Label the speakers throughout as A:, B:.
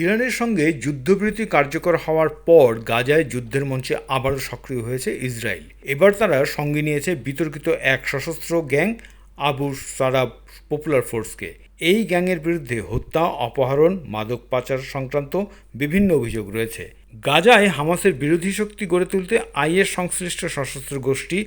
A: ইরানের সঙ্গে যুদ্ধবিরতি কার্যকর হওয়ার পর গাজায় যুদ্ধের মঞ্চে আবারও সক্রিয় হয়েছে ইসরায়েল এবার তারা সঙ্গে নিয়েছে বিতর্কিত এক সশস্ত্র গ্যাং আবু সারাব পপুলার ফোর্সকে এই গ্যাংয়ের বিরুদ্ধে হত্যা অপহরণ মাদক পাচার সংক্রান্ত বিভিন্ন অভিযোগ রয়েছে গাজায় হামাসের বিরোধী শক্তি গড়ে তুলতে আইএস সংশ্লিষ্ট সশস্ত্র গোষ্ঠী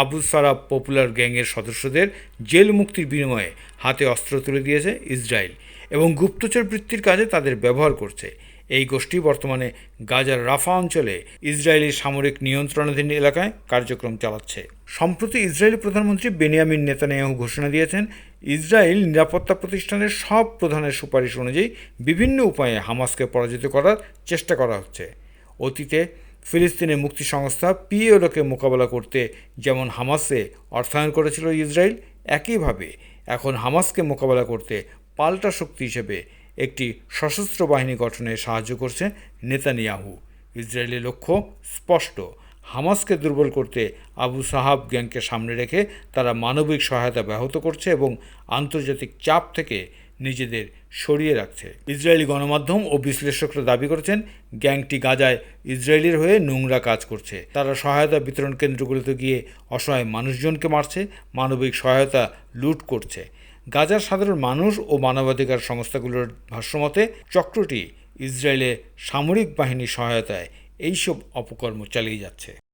A: আবু সারাব পপুলার গ্যাংয়ের সদস্যদের জেল মুক্তির বিনিময়ে হাতে অস্ত্র তুলে দিয়েছে ইসরায়েল এবং গুপ্তচর বৃত্তির কাজে তাদের ব্যবহার করছে এই গোষ্ঠী বর্তমানে গাজার রাফা অঞ্চলে ইসরায়েলি সামরিক নিয়ন্ত্রণাধীন এলাকায় কার্যক্রম চালাচ্ছে সম্প্রতি ইসরায়েলি প্রধানমন্ত্রী বেনিয়ামিন নেতানিয়াহু ঘোষণা দিয়েছেন ইসরায়েল নিরাপত্তা প্রতিষ্ঠানের সব প্রধানের সুপারিশ অনুযায়ী বিভিন্ন উপায়ে হামাসকে পরাজিত করার চেষ্টা করা হচ্ছে অতীতে ফিলিস্তিনের মুক্তি সংস্থা পিএলওকে মোকাবেলা করতে যেমন হামাসে অর্থায়ন করেছিল ইসরায়েল একইভাবে এখন হামাসকে মোকাবেলা করতে পাল্টা শক্তি হিসেবে একটি সশস্ত্র বাহিনী গঠনে সাহায্য করছে নেতানিয়াহু ইসরায়েলের লক্ষ্য স্পষ্ট হামাসকে দুর্বল করতে আবু সাহাব গ্যাংকে সামনে রেখে তারা মানবিক সহায়তা ব্যাহত করছে এবং আন্তর্জাতিক চাপ থেকে নিজেদের সরিয়ে রাখছে ইসরায়েলি গণমাধ্যম ও বিশ্লেষকরা দাবি করেছেন গ্যাংটি গাজায় ইসরায়েলের হয়ে নোংরা কাজ করছে তারা সহায়তা বিতরণ কেন্দ্রগুলোতে গিয়ে অসহায় মানুষজনকে মারছে মানবিক সহায়তা লুট করছে গাজার সাধারণ মানুষ ও মানবাধিকার সংস্থাগুলোর ভাষ্যমতে চক্রটি ইসরায়েলে সামরিক বাহিনীর সহায়তায় এইসব অপকর্ম চালিয়ে যাচ্ছে